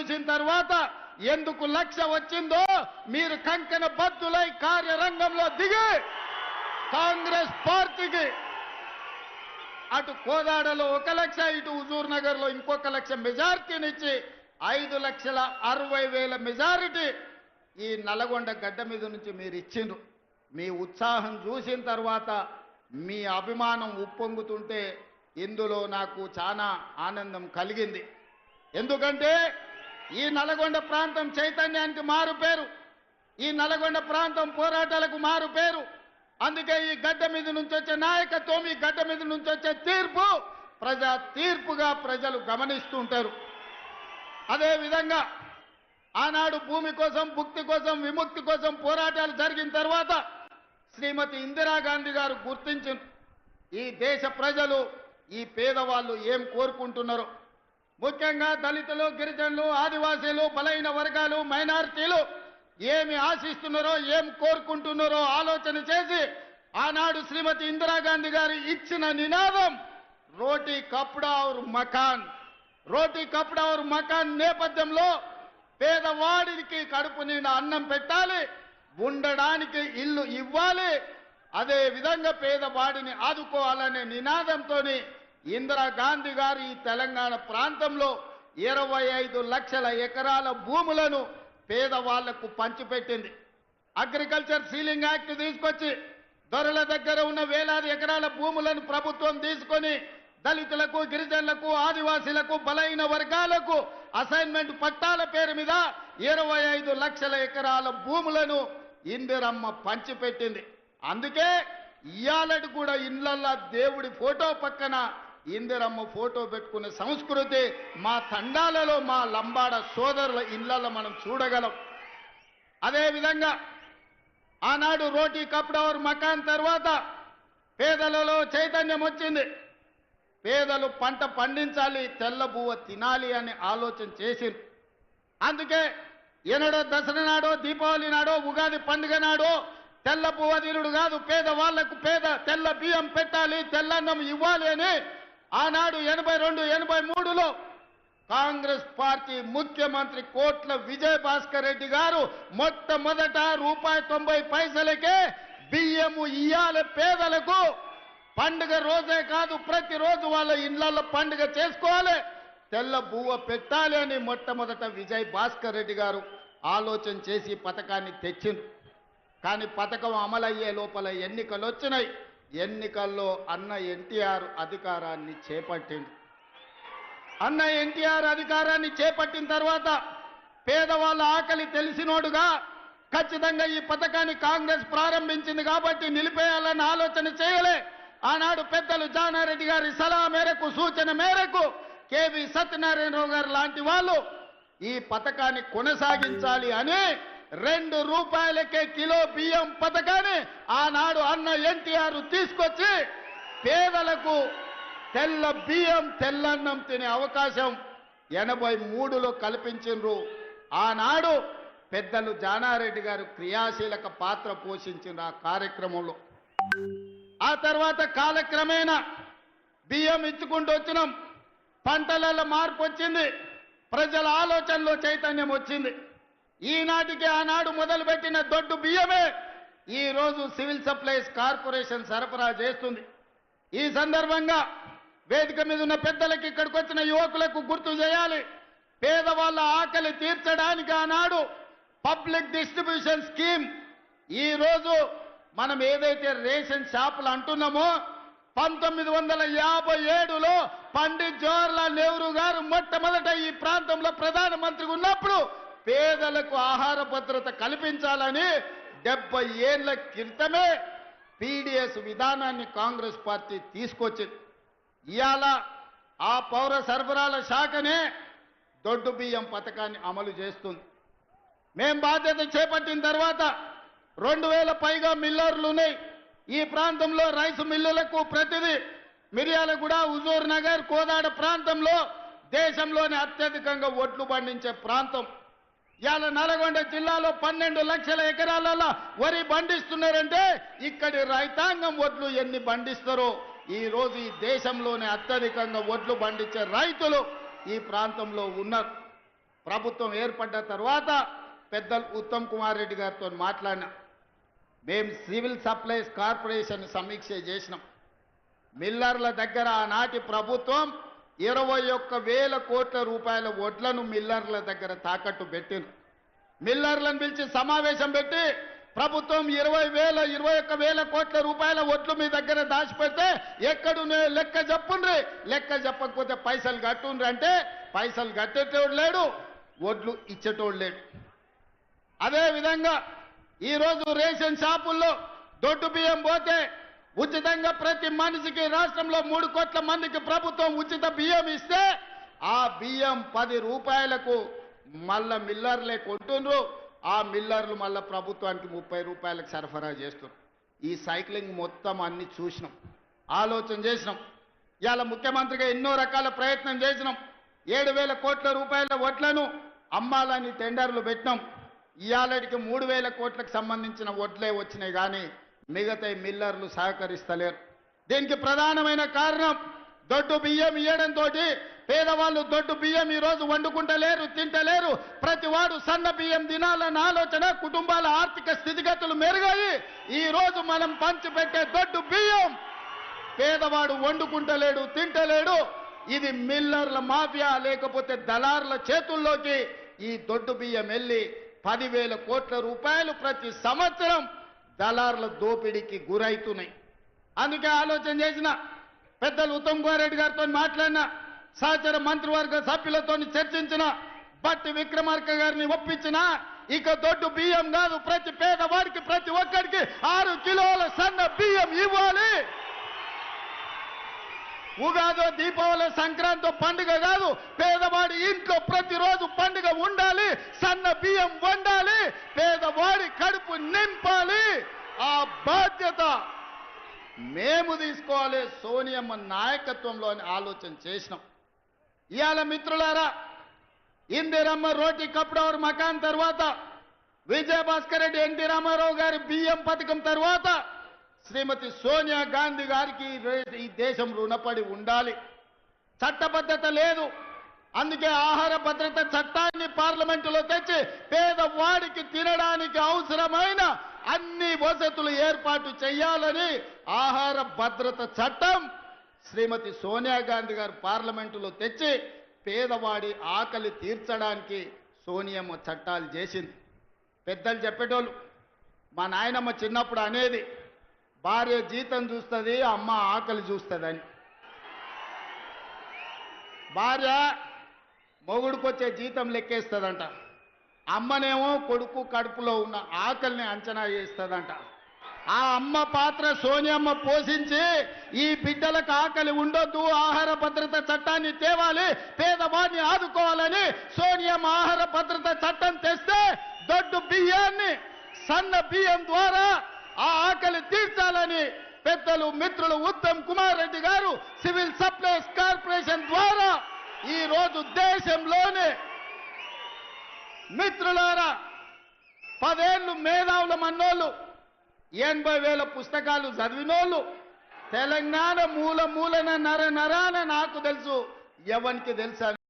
చూసిన తర్వాత ఎందుకు లక్ష్య వచ్చిందో మీరు కంకణ బద్దులై కార్యరంగంలో దిగి కాంగ్రెస్ పార్టీకి అటు కోదాడలో ఒక లక్ష ఇటు హుజూర్ నగర్లో ఇంకొక లక్ష మెజారిటీనిచ్చి ఐదు లక్షల అరవై వేల మెజారిటీ ఈ నల్గొండ గడ్డ మీద నుంచి మీరు ఇచ్చిండ్రు. మీ ఉత్సాహం చూసిన తర్వాత మీ అభిమానం ఉప్పొంగుతుంటే ఇందులో నాకు చాలా ఆనందం కలిగింది. ఎందుకంటే ఈ నల్గొండ ప్రాంతం చైతన్యానికి మారు పేరు. ఈ నల్గొండ ప్రాంతం పోరాటాలకు మారు పేరు. అందుకే ఈ గడ్డ మీద నుంచి వచ్చే నాయకత్వం ఈ గడ్డ మీద నుంచి వచ్చే తీర్పు ప్రజా తీర్పుగా ప్రజలు గమనిస్తుంటారు. అదేవిధంగా ఆనాడు భూమి కోసం భుక్తి కోసం విముక్తి కోసం పోరాటాలు జరిగిన తర్వాత శ్రీమతి ఇందిరాగాంధీ గారు గుర్తించి ఈ దేశ ప్రజలు ఈ పేదవాళ్ళు ఏం కోరుకుంటున్నారో ముఖ్యంగా దళితులు గిరిజనులు ఆదివాసీలు బలైన వర్గాలు మైనారిటీలు ఏమి ఆశిస్తున్నారో ఏం కోరుకుంటున్నారో ఆలోచన చేసి ఆనాడు శ్రీమతి ఇందిరాగాంధీ గారు ఇచ్చిన నినాదం రోటీ కప్డా ఔర్ మకాన్. రోటీ కప్డా ఔర్ మకాన్ నేపథ్యంలో పేదవాడికి కడుపు నిండా అన్నం పెట్టాలి ఉండడానికి ఇల్లు ఇవ్వాలి అదే విధంగా పేదవాడిని ఆదుకోవాలనే నినాదంతో ఇందిరాగాంధీ గారు ఈ తెలంగాణ ప్రాంతంలో ఇరవై ఐదు లక్షల ఎకరాల భూములను పేదవాళ్ళకు పంచిపెట్టింది. అగ్రికల్చర్ సీలింగ్ యాక్ట్ తీసుకొచ్చి దొరల దగ్గర ఉన్న వేలాది ఎకరాల భూములను ప్రభుత్వం తీసుకొని దళితులకు గిరిజనులకు ఆదివాసీలకు బలైన వర్గాలకు అసైన్మెంట్ పట్టాల పేరు మీద ఇరవై ఐదు లక్షల ఎకరాల భూములను ఇందిరమ్మ పంచిపెట్టింది. అందుకే ఇయాలటి కూడా ఇళ్ళల్లా దేవుడి ఫోటో పక్కన ఇందిరమ్మ ఫోటో పెట్టుకునే సంస్కృతి మా తండాలలో మా లంబాడ సోదరుల ఇళ్ళలో మనం చూడగలం. అదేవిధంగా ఆనాడు రోటీ కప్డవర్ మకాన్ తర్వాత పేదలలో చైతన్యం వచ్చింది. పేదలు పంట పండించాలి తెల్ల బువ్వ తినాలి అని ఆలోచన చేసింది అందుకే ఎనడో దసరా నాడో దీపావళి నాడో ఉగాది పండుగ నాడో తెల్ల బువ్వ కాదు పేద వాళ్ళకు పేద తెల్ల బియ్యం పెట్టాలి తెల్లన్నం ఇవ్వాలి అని ఆనాడు ఎనభై రెండు ఎనభై మూడులో కాంగ్రెస్ పార్టీ ముఖ్యమంత్రి కోట్ల విజయ్ భాస్కర్ రెడ్డి గారు మొట్టమొదట రూపాయి తొంభై పైసలకే బియ్యము ఇయ్యాలి పేదలకు. పండుగ రోజే కాదు ప్రతిరోజు వాళ్ళ ఇళ్ళలో పండుగ చేసుకోవాలి. తెల్ల బువ్వ పెట్టాలి అని మొట్టమొదట విజయ్ భాస్కర్ రెడ్డి గారు ఆలోచన చేసి పథకాన్ని తెచ్చింది కానీ పథకం అమలయ్యే లోపల ఎన్నికలు వచ్చినాయి ఎన్నికల్లో అన్న ఎన్టీఆర్ అధికారాన్ని చేపట్టింది అన్న ఎన్టీఆర్ అధికారాన్ని చేపట్టిన తర్వాత పేదవాళ్ళ ఆకలి తెలిసినోడుగా ఖచ్చితంగా ఈ పథకాన్ని కాంగ్రెస్ ప్రారంభించింది కాబట్టి నిలిపేయాలని ఆలోచన చేయలే. ఆనాడు పెద్దలు జానారెడ్డి గారి సలహా మేరకు సూచన మేరకు కేవి సత్యనారాయణరావు గారు లాంటి వాళ్ళు ఈ పథకాన్ని కొనసాగించాలి అని రెండు రూపాయలకే కిలో బియ్యం పథకాన్ని ఆనాడు అన్న ఎన్టీఆర్ తీసుకొచ్చి పేదలకు తెల్ల బియ్యం తెల్లన్నం తినే అవకాశం ఎనభై మూడులో కల్పించిండ్రు. ఆనాడు పెద్దలు జానారెడ్డి గారు క్రియాశీలక పాత్ర పోషించిన ఆ కార్యక్రమంలో. ఆ తర్వాత కాలక్రమేణా బియ్యం ఇచ్చుకుంటూ వచ్చినాం. పంటలలో మార్పు వచ్చింది. ప్రజల ఆలోచనలో చైతన్యం వచ్చింది. ఈనాటికి ఆనాడు మొదలుపెట్టిన దొడ్డు బియ్యమే ఈరోజు సివిల్ సప్లైస్ కార్పొరేషన్ సరఫరా చేస్తుంది. ఈ సందర్భంగా వేదిక మీద ఉన్న పెద్దలకి ఇక్కడికి వచ్చిన యువకులకు గుర్తు చేయాలి. పేదవాళ్ళ ఆకలి తీర్చడానికి ఆనాడు పబ్లిక్ డిస్ట్రిబ్యూషన్ స్కీమ్ ఈరోజు మనం ఏదైతే రేషన్ షాపులు అంటున్నామో పంతొమ్మిది వందల యాభై ఏడులో పండిత్ జవహర్లాల్ నెహ్రూ గారు మొట్టమొదట ఈ ప్రాంతంలో ప్రధానమంత్రిగా ఉన్నప్పుడు పేదలకు ఆహార భద్రత కల్పించాలని డెబ్బై ఏళ్ళ క్రితమే పీడిఎస్ విధానాన్ని కాంగ్రెస్ పార్టీ తీసుకొచ్చింది. ఇవాళ ఆ పౌర సరఫరాల శాఖనే దొడ్డు బియ్యం పథకాన్ని అమలు చేస్తుంది. మేం బాధ్యత చేపట్టిన తర్వాత రెండు వేల పైగా మిల్లర్లు ఉన్నాయి. ఈ ప్రాంతంలో రైస్ మిల్లులకు ప్రతిదీ మిర్యాలగూడ హుజూర్ నగర్ కోదాడ ప్రాంతంలో దేశంలోనే అత్యధికంగా ఒడ్లు పండించే ప్రాంతం. ఇవాళ నల్గొండ జిల్లాలో పన్నెండు లక్షల ఎకరాలలో వరి పండిస్తున్నారంటే ఇక్కడి రైతాంగం ఒడ్లు ఎన్ని పండిస్తారో? ఈ రోజు ఈ దేశంలోనే అత్యధికంగా ఒడ్లు పండించే రైతులు ఈ ప్రాంతంలో ఉన్నారు. ప్రభుత్వం ఏర్పడ్డ తర్వాత పెద్దలు ఉత్తమ్ కుమార్ రెడ్డి గారితో మాట్లాడినా. మేము సివిల్ సప్లైస్ కార్పొరేషన్ సమీక్ష చేసినాం. మిల్లర్ల దగ్గర ఆనాటి ప్రభుత్వం ఇరవై ఒక్క వేల కోట్ల రూపాయల వడ్లను మిల్లర్ల దగ్గర తాకట్టు పెట్టిన. మిల్లర్లను పిలిచి సమావేశం పెట్టి ప్రభుత్వం ఇరవై వేల ఇరవై ఒక్క వేల కోట్ల రూపాయల ఒట్లు మీ దగ్గర దాచిపెడితే ఎక్కడునే లెక్క చెప్పుండ్రి. లెక్క చెప్పకపోతే పైసలు కట్టుండ్రి అంటే పైసలు కట్టేటోడు లేడు ఒడ్లు ఇచ్చేటోడు లేడు. అదేవిధంగా ఈరోజు రేషన్ షాపుల్లో దొడ్డు బియ్యం పోతే ఉచితంగా ప్రతి మనిషికి రాష్ట్రంలో మూడు కోట్ల మందికి ప్రభుత్వం ఉచిత బియ్యం ఇస్తే ఆ బియ్యం పది రూపాయలకు మళ్ళా మిల్లర్లే కొంటుండ్రు. ఆ మిల్లర్లు మళ్ళా ప్రభుత్వానికి ముప్పై రూపాయలకు సరఫరా చేస్తున్నారు ఈ సైక్లింగ్ మొత్తం అన్ని చూసినాం. ఆలోచన చేసినాం. ఇవాళ ముఖ్యమంత్రిగా ఎన్నో రకాల ప్రయత్నం చేసినాం. ఏడు వేల కోట్ల రూపాయల వడ్లను అమ్మాలని టెండర్లు పెట్టినాం. ఇవాళకి మూడు వేల కోట్లకు సంబంధించిన వడ్లే వచ్చినాయి కానీ మిగతా మిల్లర్లు సహకరిస్తలేరు. దీనికి ప్రధానమైన కారణం దొడ్డు బియ్యం ఇవ్వడంతో పేదవాళ్ళు దొడ్డు బియ్యం ఈరోజు వండుకుంటలేరు తింటలేరు. ప్రతి వాడు సన్న బియ్యం తినాలన్న ఆలోచన కుటుంబాల ఆర్థిక స్థితిగతులు మెరుగాయి ఈరోజు మనం పంచిపెట్టే దొడ్డు బియ్యం పేదవాడు వండుకుంటలేడు తింటలేడు. ఇది మిల్లర్ల మాఫియా లేకపోతే దళారుల చేతుల్లోకి ఈ దొడ్డు బియ్యం వెళ్ళి పదివేల కోట్ల రూపాయలు ప్రతి సంవత్సరం దళారుల దోపిడీకి గురైతున్నాయి అందుకే ఆలోచన చేసిన పెద్దలు ఉత్తమ్ కుమార్రెడ్డి గారితో మాట్లాడిన సహచర మంత్రివర్గ సభ్యులతో చర్చించిన బట్టి విక్రమార్క గారిని ఒప్పించిన ఇక దొడ్డు బియ్యం కాదు ప్రతి పేదవాడికి ప్రతి ఒక్కడికి ఆరు కిలోల సన్న బియ్యం ఇవ్వాలి ఉగాదో దీపావళి సంక్రాంతి పండుగ కాదు పేదవాడి ఇంట్లో ప్రతిరోజు పండుగ ఉండాలి సన్న బియ్యం వండాలి పేదవాడి కడుపు నింపాలి. ఆ బాధ్యత మేము తీసుకోవాలి సోనియమ్మ నాయకత్వంలో అని ఆలోచన చేసినాం. ఇవాళ మిత్రులారా ఇందిరమ్మ రోటి కప్పుడవర్ మకాన్ తర్వాత విజయభాస్కర్ రెడ్డి ఎన్టీ రామారావు గారి బియ్యం పథకం తర్వాత శ్రీమతి సోనియా గాంధీ గారికి ఈ ఈ దేశం రుణపడి ఉండాలి. చట్టబద్ధత లేదు. అందుకే ఆహార భద్రత చట్టాన్ని పార్లమెంటులో తెచ్చి పేదవాడికి తినడానికి అవసరమైన అన్ని వసతులు ఏర్పాటు చేయాలని ఆహార భద్రత చట్టం శ్రీమతి సోనియా గాంధీ గారు పార్లమెంటులో తెచ్చి పేదవాడి ఆకలి తీర్చడానికి సోనియమ్మ చట్టాలు చేసింది. పెద్దలు చెప్పేటోళ్ళు మా నాయనమ్మ చిన్నప్పుడు అనేది భార్య జీతం చూస్తుంది అమ్మ ఆకలి చూస్తుందని. భార్య మొగుడికి వచ్చే జీతం లెక్కేస్తుందంట. అమ్మనేమో కొడుకు కడుపులో ఉన్న ఆకలిని అంచనా చేస్తుందంట ఆ అమ్మ పాత్ర సోనియమ్మ పోషించి ఈ బిడ్డలకు ఆకలి ఉండొద్దు ఆహార భద్రత చట్టాన్ని తేవాలి పేదవాడిని ఆదుకోవాలని సోనియమ్మ ఆహార భద్రత చట్టం తెస్తే దొడ్డు బియ్యాన్ని సన్న బియ్యం ద్వారా ఆ ఆకలి తీర్చాలని పెద్దలు మిత్రులు ఉత్తమ్ కుమార్ రెడ్డి గారు సివిల్ సప్లైస్ కార్పొరేషన్ ద్వారా ఈ రోజు దేశంలోనే మిత్రులారా పదేళ్ళు మేధావుల మన్నోళ్ళు ఎనభై వేల పుస్తకాలు చదివినోళ్ళు తెలంగాణ మూల మూలన నర నరాన నాకు తెలుసు ఎవరికి తెలుసా?